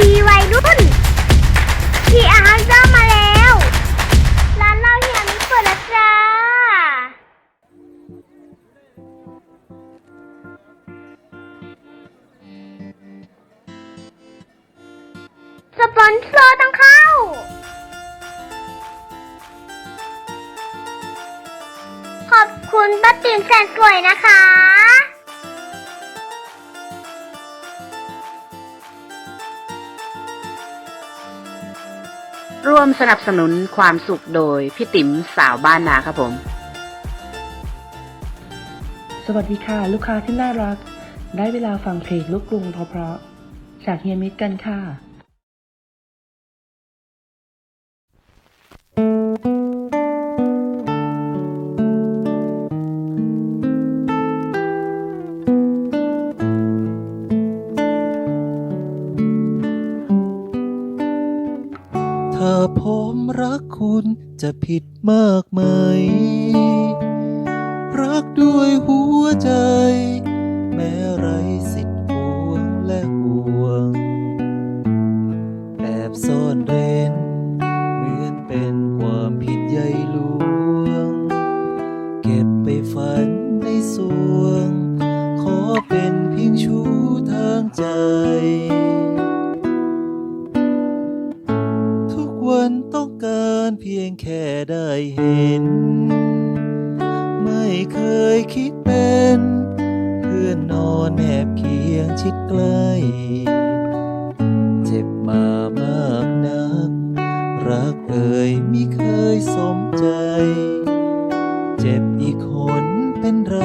ดีวัยรุ่นพี่อาร์ตมาแล้ว ร้านเราเฮียมิเปิดแล้วจ้า สปอนเซอร์ต้องเข้า ขอบคุณป้าติ๋มแสนสวยนะคะ ร่วมสนับสนุนความสุขโดยพี่ติ๋มสาวบ้านนาครับผม สวัสดีค่ะ ลูกค้าที่น่ารัก ได้เวลาฟังเพลงลูกกรุงเพราะๆจากเฮียมิตรกันค่ะ จะผิดมากไหม รักด้วยหัวใจ ยงแค่ได้เห็น ไม่เคยคิดเป็น เพื่อนนอนแนบเคียงชิดใกล้เจ็บมามากนัก รักเอ่ยมิเคยสมใจ เจ็บอีกคนเป็นไร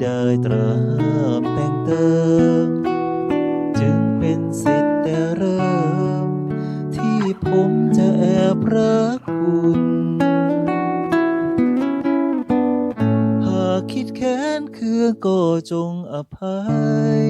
ได้ตราบแต่งเติม จึงเป็นสิทธิ์แต่เริ่ม ที่ผมจะแอบรักคุณ หากคิดแค้นเคืองก็จงอภัย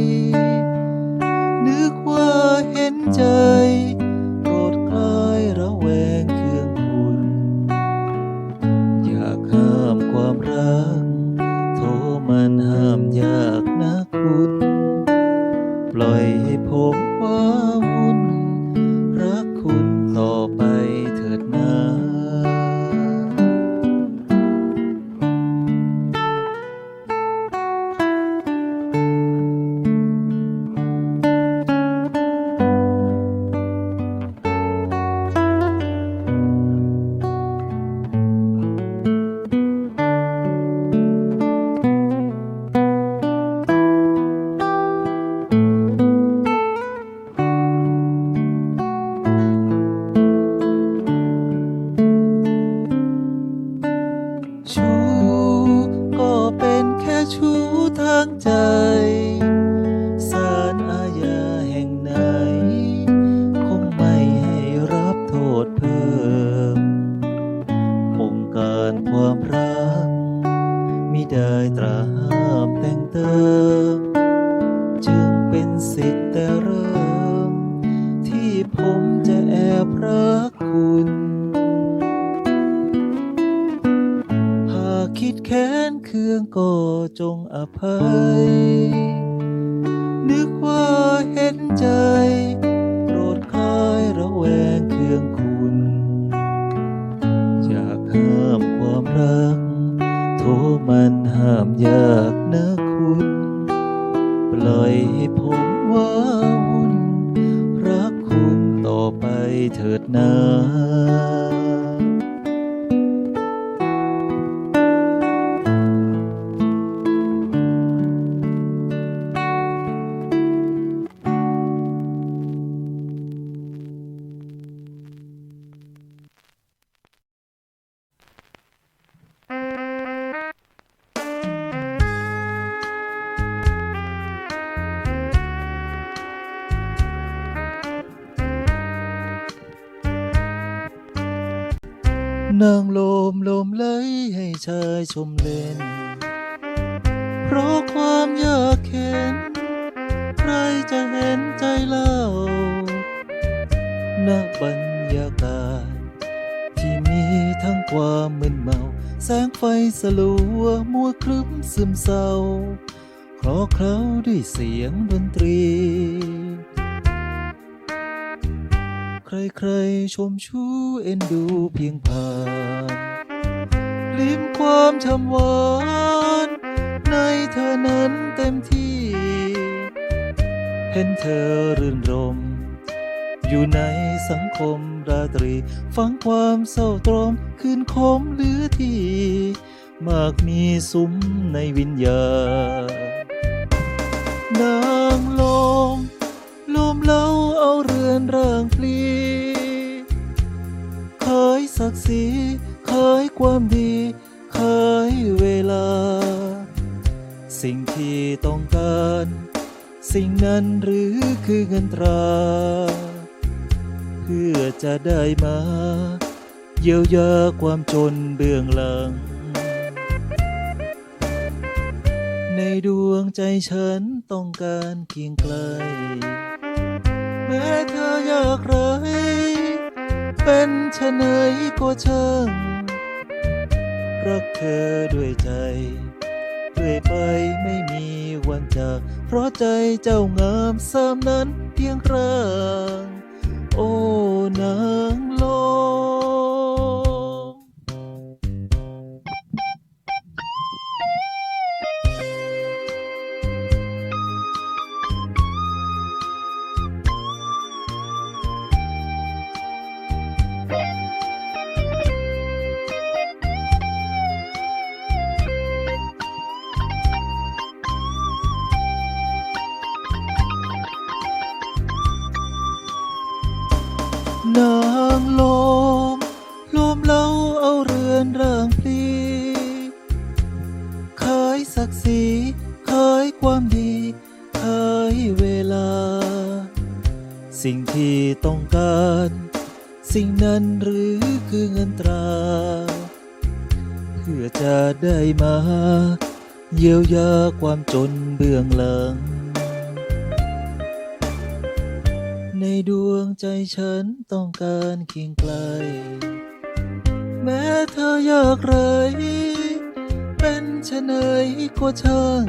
ภัย นึกว่าเห็นใจโปรดคลายระแวงเคืองคุณ อยากห้ามความรัก โทมันห้ามยากนะคุณ ปล่อยให้ผมว้าวุ่นรักคุณต่อไปเถิดนา ชายชมเล่น เพราะความยากเข็น ใครจะเห็นใจเล่าณบรรยากาศ ที่มีทั้งความมึนเมา แสงไฟสลัวมัวคลึ้มซึมเศร้าคลอเคล้าด้วยเสียงดนตรี ใครๆชมชูเอ็นดูเพียงผ่าน ลิ้มความชำหวาน ในเธอนั้นเต็มที่ เห็นเธอรื่นรม อยู่ในสังคมราตรี ฟังความเศร้าตรมคืนคมหลือที่ มากมีซุ้มในวิญญาณนางลมลมเล่าเอาเรือนร่างพลีเคยศักดิ์ศรี ยความดีเคยเวลา สิ่งที่ต้องการ สิ่งนั้นหรือคือเงินตรา เพื่อจะได้มา เยียวยาความจนเบื้องหลัง ในดวงใจฉันต้องการเคียงไกล แม้เธอยากไรเป็นชะไหนก็ช่าง รักเธอด้วยใจเรื่อยไปไม่มีวันจาก เพราะใจเจ้างามสามนั้นเพียงร่องโอ้นางลม คยความดีเคยเวลา สิ่งที่ต้องการ สิ่งนั้นหรือคือเงินตรา เพื่อจะได้มา เยียวยาความจนเบื้องหลัง ในดวงใจฉันต้องการเคียงไกล แม้เธอยากไรเป็นชะไหนก็ช่าง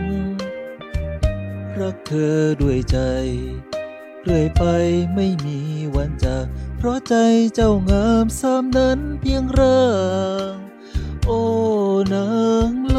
รักเธอด้วยใจ เรื่อยไปไม่มีวันจากเพราะใจเจ้างามสามนั้นเพียงเร่องโอ้นางโล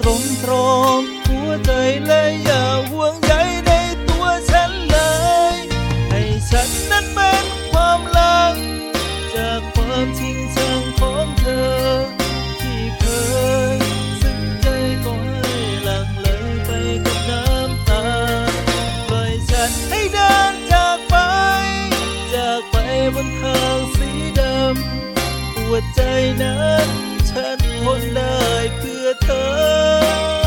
ตรมตรอมหัวใจและอย่าห่วงใยในตัวฉันเลย ให้ฉันนั้นเป็นความหลัง จากความจริงจังของเธอ ที่เคยซึ้งใจก็ให้หลั่งไหลไปกับน้ำตาปล่อยฉันให้เดินจากไป จากไปบนทางสีดำปวดใจนั้น ฉันทน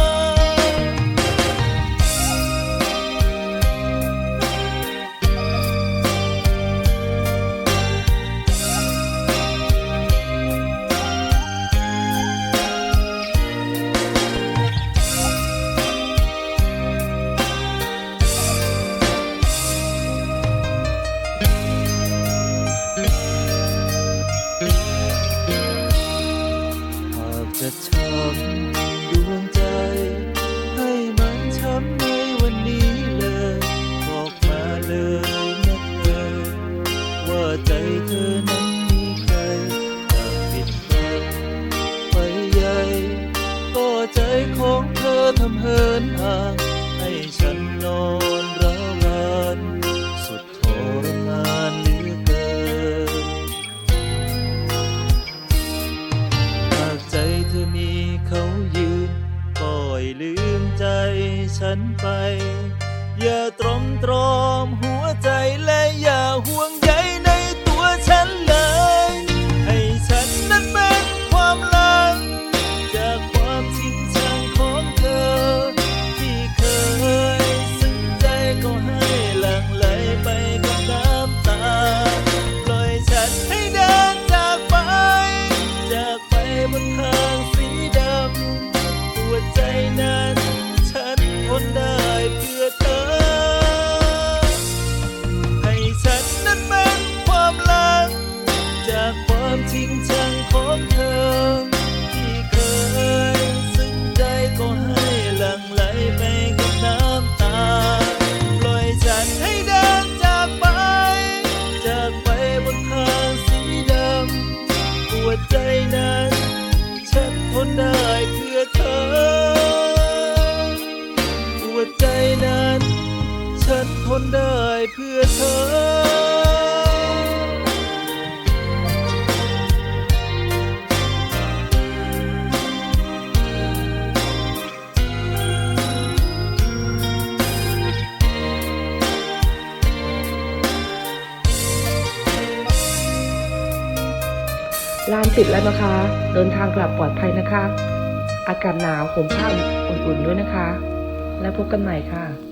ใจเธอนั้นมีใครอยากปิดบังไปใหญ่ก็ใจของเธอทำเหินห่างให้ฉันนอนร้าวรานสุดทรมานเหลือเกินหากใจเธอมีเขายืนปล่อยลืมใจฉันไป อย่าตรอมตรอมหัวานติดแล้วนะคะ เดินทางกลับปลอดภัยนะคะ อากาศหนาวห่มผ้าอุ่นๆด้วยนะคะ แล้วพบกันใหม่ค่ะ